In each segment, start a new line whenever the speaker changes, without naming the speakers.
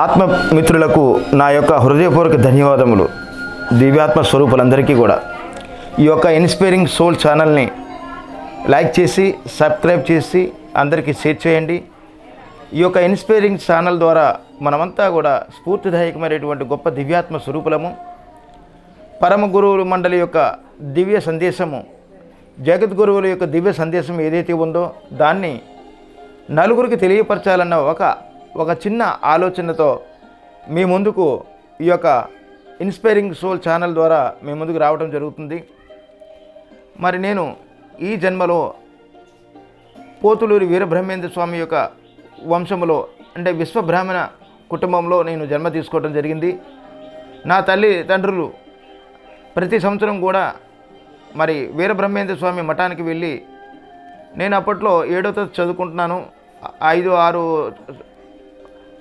ఆత్మమిత్రులకు నా యొక్క హృదయపూర్వక ధన్యవాదములు. దివ్యాత్మ స్వరూపులందరికీ కూడా. ఈ యొక్క ఇన్స్పైరింగ్ సోల్ ఛానల్ని లైక్ చేసి సబ్స్క్రైబ్ చేసి అందరికీ షేర్ చేయండి. ఈ యొక్క ఇన్స్పైరింగ్ ఛానల్ ద్వారా మనమంతా కూడా స్ఫూర్తిదాయకమైనటువంటి గొప్ప దివ్యాత్మ స్వరూపులము. పరమ గురువుల మండలి యొక్క దివ్య సందేశము జగద్గురువుల యొక్క దివ్య సందేశం ఏదైతే ఉందో దాన్ని నలుగురికి తెలియపరచాలన్న ఒక ఒక చిన్న ఆలోచనతో మీ ముందుకు ఈ యొక్క ఇన్స్పైరింగ్ సోల్ ఛానల్ ద్వారా మీ ముందుకు రావడం జరుగుతుంది. మరి నేను ఈ జన్మలో పోతులూరి వీరబ్రహ్మేంద్ర స్వామి యొక్క వంశములో అంటే విశ్వబ్రాహ్మణ కుటుంబంలో నేను జన్మ తీసుకోవడం జరిగింది. నా తల్లి తండ్రులు ప్రతి సంవత్సరం కూడా మరి వీరబ్రహ్మేంద్ర స్వామి మఠానికి వెళ్ళి నేను అప్పట్లో ఏడో తరగతి చదువుకుంటున్నాను. ఐదు ఆరు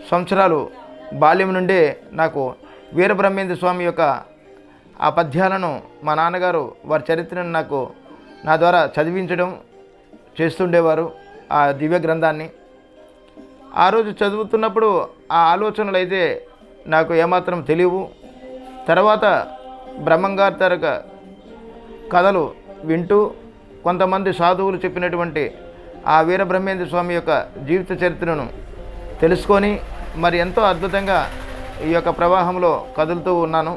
సంవత్సరాలు బాల్యం నుండే నాకు వీరబ్రహ్మేంద్ర స్వామి యొక్క ఆ పద్యాలను మా నాన్నగారు వారి చరిత్రను నాకు నా ద్వారా చదివించడం చేస్తుండేవారు ఆ దివ్య గ్రంథాన్ని. ఆ రోజు చదువుతున్నప్పుడు ఆ ఆలోచనలు అయితే నాకు ఏమాత్రం తెలియవు. తర్వాత బ్రహ్మంగారి తరగ కథలు వింటూ కొంతమంది సాధువులు చెప్పినటువంటి ఆ వీరబ్రహ్మేంద్ర స్వామి యొక్క జీవిత చరిత్రను తెలుసుకొని మరి ఎంతో అద్భుతంగా ఈ యొక్క ప్రవాహంలో కదులుతూ ఉన్నాను.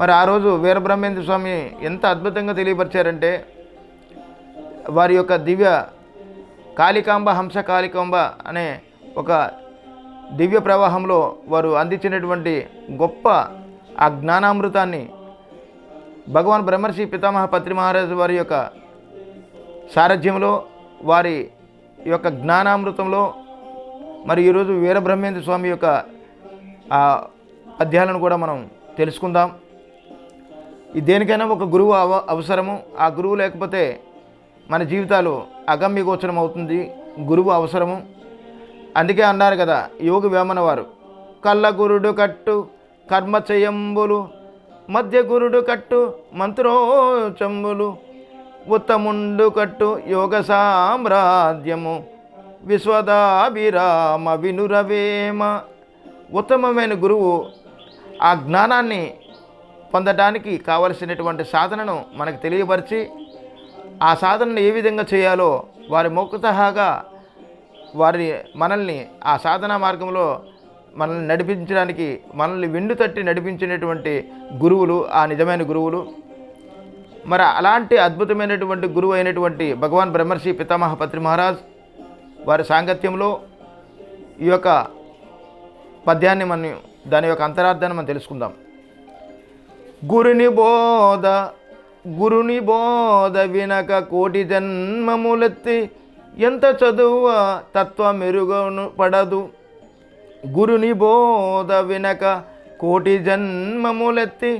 మరి ఆ రోజు వీరబ్రహ్మేంద్ర స్వామి ఎంత అద్భుతంగా తెలియపరిచారంటే వారి యొక్క దివ్య కాళికాంబ హంస కాళికాంబ అనే ఒక దివ్య ప్రవాహంలో వారు అందించినటువంటి గొప్ప ఆ జ్ఞానామృతాన్ని భగవాన్ బ్రహ్మర్షి పితామహ పత్రి మహారాజు వారి యొక్క సారథ్యంలో వారి యొక్క జ్ఞానామృతంలో మరి ఈరోజు వీరబ్రహ్మేంద్ర స్వామి యొక్క ఆ అధ్యాయాలను కూడా మనం తెలుసుకుందాం. ఈ దేనికైనా ఒక గురువు అవ అవసరము. ఆ గురువు లేకపోతే మన జీవితాలు అగమ్యగోచరం అవుతుంది. గురువు అవసరము. అందుకే అన్నారు కదా యోగి వేమన వారు కళ్ళ గురుడు కట్టు కర్మచయంబులు మధ్య గురుడు కట్టు మంత్రోచంబులు ఉత్తముండు కట్టు యోగ సామ్రాజ్యము. విశ్వదాభిరామ వినురవేమ. ఉత్తమమైన గురువు ఆ జ్ఞానాన్ని పొందడానికి కావలసినటువంటి సాధనను మనకు తెలియపరిచి ఆ సాధనను ఏ విధంగా చేయాలో వారి మౌఖతహాగా వారి మనల్ని ఆ సాధనా మార్గంలో మనల్ని నడిపించడానికి మనల్ని వెండు తట్టి నడిపించినటువంటి గురువులు ఆ నిజమైన గురువులు. మరి అలాంటి అద్భుతమైనటువంటి గురువు అయినటువంటి భగవాన్ బ్రహ్మర్షి పితామహ పత్రి మహారాజ్ వారి సాంగత్యంలో ఈ యొక్క పద్యాన్ని మనం దాని యొక్క అంతరార్థాన్ని మనం తెలుసుకుందాం. గురుని బోధ గురుని బోధ వినక కోటి జన్మములెత్తి ఎంత చదువు తత్వ మెరుగను పడదు. గురుని బోధ వినక కోటి జన్మములెత్తి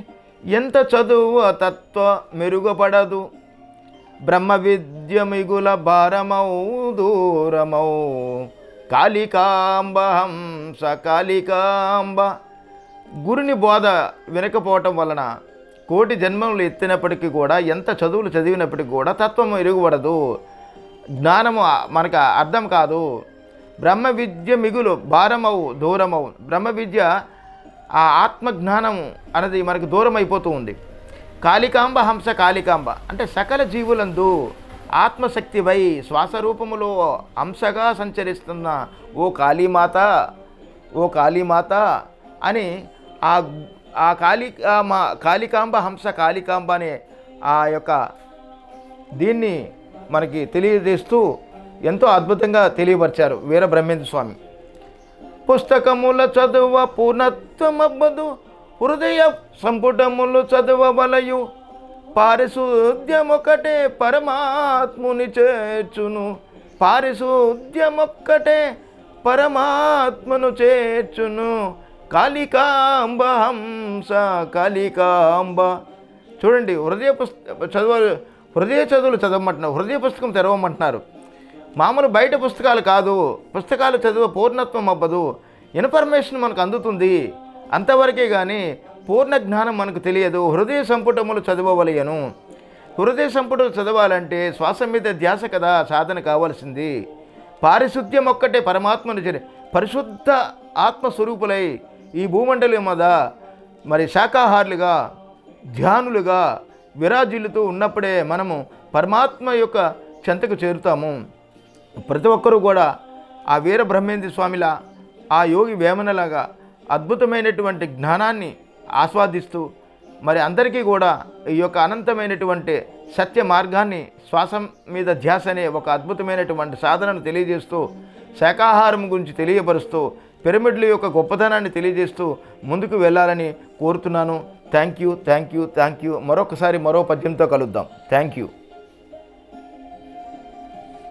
ఎంత చదువు తత్వ మెరుగుపడదు బ్రహ్మ విద్య మిగుల భారమౌ దూరమౌ. కాళికాంబ హంస కాళికాంబ. గురుని బోధ వినకపోవటం వలన కోటి జన్మములు ఎత్తినప్పటికీ కూడా ఎంత చదువులు చదివినప్పటికీ కూడా తత్వం ఎరుగుపడదు జ్ఞానము మనకు అర్థం కాదు. బ్రహ్మ విద్య మిగులు భారమవు దూరమవు బ్రహ్మ విద్య ఆ ఆత్మజ్ఞానము అనేది మనకు దూరం అయిపోతూ ఉంది. కాళికాంబ హంస కాళికాంబ. అంటే సకల జీవులందు ఆత్మశక్తివై శ్వాస రూపములో హంసగా సంచరిస్తున్న ఓ కాళీమాత ఓ కాళీమాత అని ఆ ఆ కాళీ మా కాళికాంబ హంస కాళికాంబ అనే ఆ యొక్క దీన్ని మనకి తెలియజేస్తూ ఎంతో అద్భుతంగా తెలియపరిచారు వీర బ్రహ్మేంద్ర స్వామి. పుస్తకముల చదువ పూర్ణత్వమబ్బదు హృదయ సంపుటములు చదవవలయు. పారిశుద్ధ్యమొక్కటే పరమాత్ముని చేర్చును. పారిశుద్ధ్యమొక్కటే పరమాత్మను చేర్చును. కాళికాంబ హంస కాళికాంబ. చూడండి హృదయ పుస్తక చదువు హృదయ చదువులు చదవమంటున్నారు హృదయ పుస్తకం తెరవమంటున్నారు. మామూలు బయట పుస్తకాలు కాదు పుస్తకాలు చదువు పూర్ణత్వం అవ్వదు. ఇన్ఫర్మేషన్ మనకు అందుతుంది. అంతవరకే కానీ పూర్ణ జ్ఞానం మనకు తెలియదు హృదయ సంపుటములు చదవవలయను హృదయ సంపుటం చదవాలంటే శ్వాస మీద ధ్యాస కదా సాధన కావాల్సింది. పారిశుద్ధ్యం ఒక్కటే పరమాత్మను చే పరిశుద్ధ ఆత్మస్వరూపులై ఈ భూమండలి మీద మరి శాకాహారులుగా ధ్యానులుగా విరాజిల్లుతూ ఉన్నప్పుడే మనము పరమాత్మ యొక్క చెంతకు చేరుతాము. ప్రతి ఒక్కరూ కూడా ఆ వీర బ్రహ్మేంద్ర స్వామిలా ఆ యోగి వేమనలాగా అద్భుతమైనటువంటి జ్ఞానాన్ని ఆస్వాదిస్తూ మరి అందరికీ కూడా ఈ యొక్క అనంతమైనటువంటి సత్య మార్గాన్ని శ్వాసం మీద ధ్యాస అనే ఒక అద్భుతమైనటువంటి సాధనను తెలియజేస్తూ శాకాహారం గురించి తెలియపరుస్తూ పిరమిడ్ల యొక్క గొప్పతనాన్ని తెలియజేస్తూ ముందుకు వెళ్ళాలని కోరుతున్నాను. Thank you thank you thank you. మరొకసారి మరో పద్యంతో కలుద్దాం. Thank you.